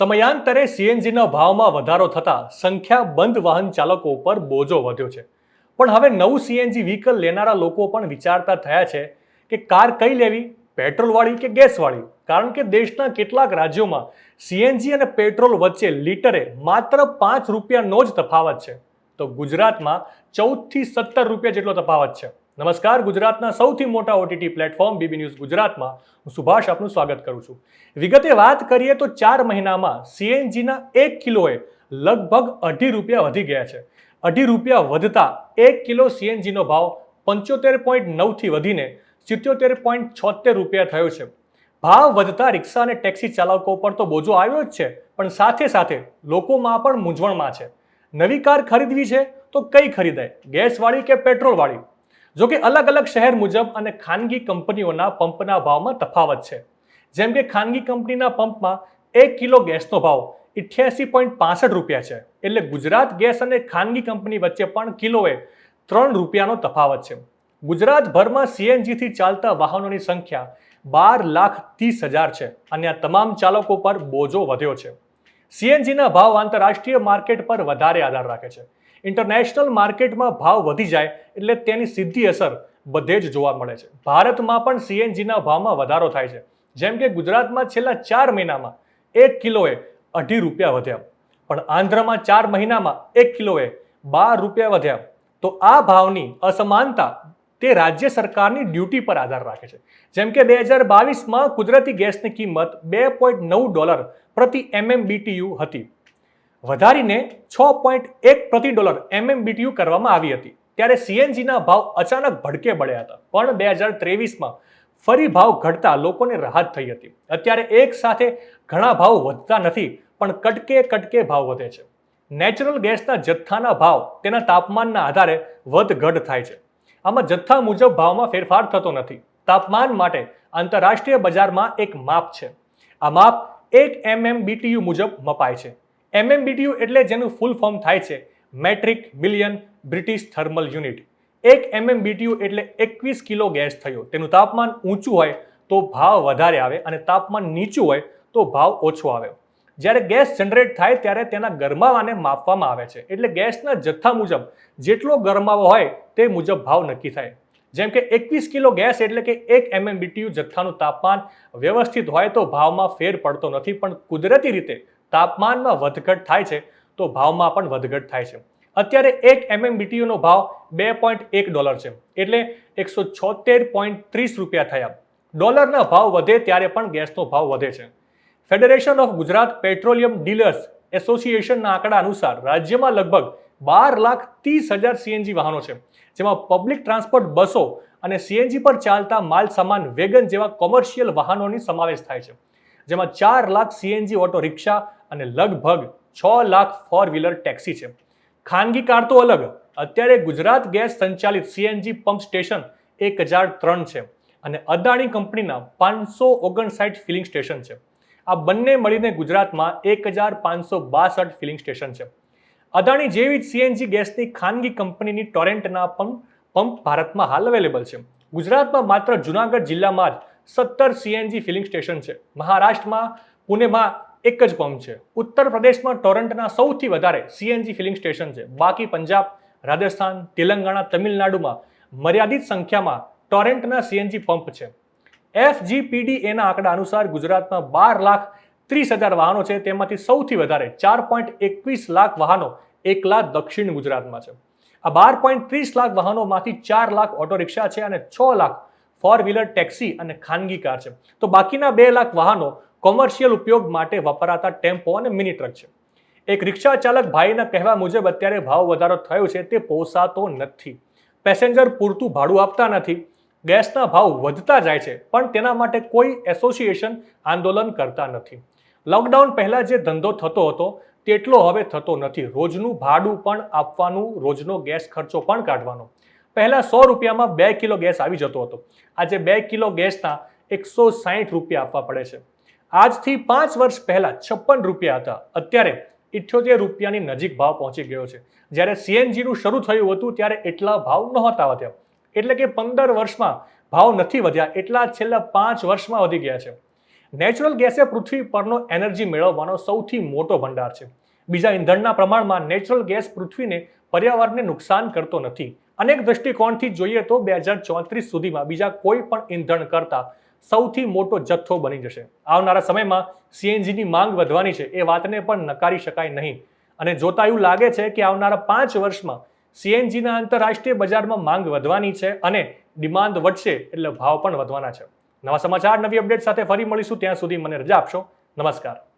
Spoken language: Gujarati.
સમયાંતરે સીએનજીના ભાવમાં વધારો થતાં સંખ્યાબંધ વાહન ચાલકો પર બોજો વધ્યો છે. પણ હવે નવું સીએનજી વ્હીકલ લેનારા લોકો પણ વિચારતા થયા છે કે કાર કઈ લેવી, પેટ્રોલવાળી કે ગેસવાળી? કારણ કે દેશના કેટલાક રાજ્યોમાં સીએનજી અને પેટ્રોલ વચ્ચે લીટરે માત્ર પાંચ રૂપિયાનો જ તફાવત છે. તો ગુજરાતમાં ચૌદથી સત્તર રૂપિયા જેટલો તફાવત છે. નમસ્કાર, ગુજરાતના સૌથી મોટા ઓટીટી પ્લેટફોર્મ બીબી ન્યૂઝ ગુજરાતમાં હું સુભાષ આપનું સ્વાગત કરું છું. વિગતે વાત કરીએ તો ચાર મહિનામાં સીએનજીના એક કિલોએ લગભગ અઢી રૂપિયા વધી ગયા છે. અઢી રૂપિયા વધતા એક કિલો સીએનજીનો ભાવ પંચોતેર પોઈન્ટ નવથી વધીને સિત્યોતેર પોઈન્ટ છોતેર રૂપિયા થયો છે. ભાવ વધતા રિક્ષા અને ટેક્સી ચાલકો પર તો બોજો આવ્યો જ છે, પણ સાથે સાથે લોકોમાં પણ મૂંઝવણમાં છે. નવી કાર ખરીદવી છે તો કઈ ખરીદાય? ગેસવાળી કે પેટ્રોલવાળી? જો કે અલગ અલગ શહેર મુજબ અને ખાનગી કંપનીઓના પંપના ભાવમાં તફાવત છે. જેમ કે ખાનગી કંપનીના પંપમાં એક કિલો ગેસનો ભાવ ઇઠ્યાસી પોઈન્ટ પાસઠ રૂપિયા છે, એટલે ગુજરાત ગેસ અને ખાનગી કંપની વચ્ચે પણ કિલોએ ત્રણ રૂપિયાનો તફાવત છે. ગુજરાતભરમાં સીએનજીથી ચાલતા વાહનોની સંખ્યા બાર લાખ ત્રીસ હજાર છે અને આ તમામ ચાલકો પર બોજો વધ્યો છે. સીએનજીના ભાવ આંતરરાષ્ટ્રીય માર્કેટ પર વધારે આધાર રાખે છે. ઇન્ટરનેશનલ માર્કેટમાં ભાવ વધી જાય એટલે તેની સીધી અસર બધે જ જોવા મળે છે. ભારતમાં પણ સીએનજીના ભાવમાં વધારો થાય છે. જેમ કે ગુજરાતમાં છેલ્લા ચાર મહિનામાં એક કિલોએ અઢી રૂપિયા વધ્યા. પણ આંધ્રમાં ચાર મહિનામાં એક કિલોએ બાર રૂપિયા વધ્યા. તો આ ભાવની અસમાનતા તે રાજ્ય સરકારની ડ્યુટી પર આધાર રાખે છે. જેમ કે બે હજાર બાવીસમાં કુદરતી ગેસની કિંમત બે પોઈન્ટ નવ ડોલર પ્રતિ એમએમબીટીયુ હતી. વધારીને છ પોઈન્ટ એક પ્રતિ ડોલર એમએમબીટીયુ કરવામાં આવી હતી. ત્યારે સીએનજીના ભાવ અચાનક ભડકે પડ્યા હતા. પણ બે હજાર ત્રેવીસમાં ફરી ભાવ ઘટતા લોકોને રાહત થઈ હતી. અત્યારે એક સાથે ઘણા ભાવ વધતા નથી, પણ કટકે કટકે ભાવ વધે છે. નેચરલ ગેસના જથ્થાના ભાવ તેના તાપમાનના આધારે વધ ઘટ થાય છે. આમાં જથ્થા મુજબ ભાવમાં ફેરફાર થતો નથી. તાપમાન માટે આંતરરાષ્ટ્રીય બજારમાં એક માપ છે. આ માપ એક એમએમબીટીયુ મુજબ મપાય છે. એમએમબીટીયુ એટલે જેનું ફૂલ ફોર્મ થાય છે metric, million, British thermal unit. એક એમએમબીટીયુ એટલે એકવીસ કિલો ગેસ થયો. તેનું તાપમાન ઊંચું હોય તો ભાવ વધારે આવે અને તાપમાન નીચું હોય તો ભાવ ઓછો આવે. જ્યારે ગેસ જનરેટ થાય ત્યારે તેના ગરમાવાને માપવામાં આવે છે. એટલે ગેસના જથ્થા મુજબ જેટલો ગરમાવો હોય તે મુજબ ભાવ નક્કી થાય. જેમ કે એકવીસ કિલો ગેસ એટલે કે એક એમએમબીટીયુ જથ્થાનું તાપમાન વ્યવસ્થિત હોય તો ભાવમાં ફેર પડતો નથી, પણ કુદરતી રીતે તાપમાનમાં વધઘટ થાય છે, તો ભાવમાં પણ વધઘટ થાય છે. અત્યારે એક એમએમબીટીયુનો ભાવ બે પોઈન્ટ એક ડોલર છે, એટલે એકસો છોતેર પોઈન્ટ ત્રીસ રૂપિયા થયા. ડોલરના ભાવ વધે ત્યારે પણ ગેસનો ભાવ વધે છે. Federation of Gujarat petroleum dealers એસોસિએશનના આંકડા અનુસાર રાજ્યમાં લગભગ બાર લાખ ત્રીસ હજાર સીએનજી વાહનો છે, જેમાં પબ્લિક ટ્રાન્સપોર્ટ બસો અને સીએનજી પર ચાલતા માલ સામાન વેગન જેવા કોમર્શિયલ વાહનોની સમાવેશ થાય છે, જેમાં ચાર લાખ સીએનજી ઓટો રિક્ષા અને લગભગ છ લાખ ફોર વ્હીલર ટેક્સી છે. ખાનગી કાર તો અલગ. અત્યારે ગુજરાત ગેસ સંચાલિત સીએનજી પંપ સ્ટેશન એક હજાર ત્રણ છે અને અદાણી કંપનીના પાંચસો ઓગણસાઠ ફિલિંગ સ્ટેશન છે. આ બંને મળીને ગુજરાતમાં એક હજાર પાંચસો બાસઠ ફિલિંગ સ્ટેશન છે. અદાણી જેવી જ સીએનજી ગેસની ખાનગી કંપનીની ટોરેન્ટના પણ પંપ ભારતમાં હાલ અવેલેબલ છે. ગુજરાતમાં માત્ર જુનાગઢ જિલ્લામાં જ સત્તર સીએનજી ફિલિંગ સ્ટેશન છે. મહારાષ્ટ્રમાં, પુણેમાં એક જ પંપ છે. ઉત્તર પ્રદેશમાં ટોરન્ટના સૌથી વધારે સીએનજી ફિલિંગ સ્ટેશન છે. બાકી પંજાબ, રાજસ્થાન, તેલંગાણા, તમિલનાડુમાં મર્યાદિત સંખ્યામાં ટોરેન્ટના સીએનજી પંપ છે. એફજીપીડીએના આંકડા અનુસાર ગુજરાતમાં બાર લાખ ત્રીસ હજાર વાહનો છે. તેમાંથી સૌથી વધારે ચાર પોઈન્ટ એકવીસ લાખ વાહનો એકલા દક્ષિણ ગુજરાતમાં છે. આ બાર પોઈન્ટ ત્રીસ લાખ વાહનોમાંથી ચાર લાખ ઓટો રિક્ષા છે અને છ લાખ ફોર વ્હીલર ટેક્સી અને ખાનગી કાર છે. તો બાકીના બે લાખ વાહનો કોમર્શિયલ ઉપયોગ માટે વપરાતા ટેમ્પો અને મિની ટ્રક છે. એક રિક્ષા ચાલક ભાઈના કહેવા મુજબ અત્યારે ભાવ વધારો થયો છે તે પોસાતો નથી. પેસેન્જર પૂરતું ભાડું આપતા નથી. ગેસના ભાવ વધતા જાય છે, પણ તેના માટે કોઈ એસોસિએશન આંદોલન કરતા નથી. લોકડાઉન પહેલાં જે ધંધો થતો હતો, તેટલો હવે થતો નથી. રોજનું ભાડું પણ આપવાનું, રોજનો ગેસ ખર્ચો પણ કાઢવાનો. પહેલાં સો રૂપિયામાં બે કિલો ગેસ આવી જતો હતો. આજે બે કિલો ગેસના એકસો સાહીઠ રૂપિયા આપવા પડે છે. આજથી પાંચ વર્ષ પહેલા છપ્પન રૂપિયા હતા. અત્યારે ઇઠ્યોતેર રૂપિયાની નજીક ભાવ પહોંચી ગયો છે. જ્યારે સીએનજીનું શરૂ થયું હતું ત્યારે એટલા ભાવ નહોતા વધ્યા. એટલે કે પંદર વર્ષમાં ભાવ નથી વધ્યા, એટલા છેલ્લા પાંચ વર્ષમાં વધી ગયા છે. નેચરલ ગેસ પૃથ્વી પરનો એનર્જી મેળવવાનો સૌથી મોટો ભંડાર છે. બીજા ઇંધણના પ્રમાણમાં નેચરલ ગેસ પૃથ્વીને પર્યાવરણને નુકસાન કરતો નથી. અનેક દ્રષ્ટિકોણથી જોઈએ તો બે હજાર ચોત્રીસ સુધીમાં બીજા કોઈ પણ ઇંધણ કરતા સૌથી મોટો જથ્થો બની જશે. આવનારા સમયમાં સીએનજીની માંગ વધવાની છે, એ વાતને પણ નકારી શકાય નહીં. અને જોતા એવું લાગે છે કે આવનારા પાંચ વર્ષમાં સીએનજીના આંતરરાષ્ટ્રીય બજારમાં માંગ વધવાની છે અને ડિમાન્ડ વધશે એટલે ભાવ પણ વધવાના છે. નવા સમાચાર, નવી અપડેટ સાથે ફરી મળીશું. ત્યાં સુધી મને રજા આપશો. નમસ્કાર.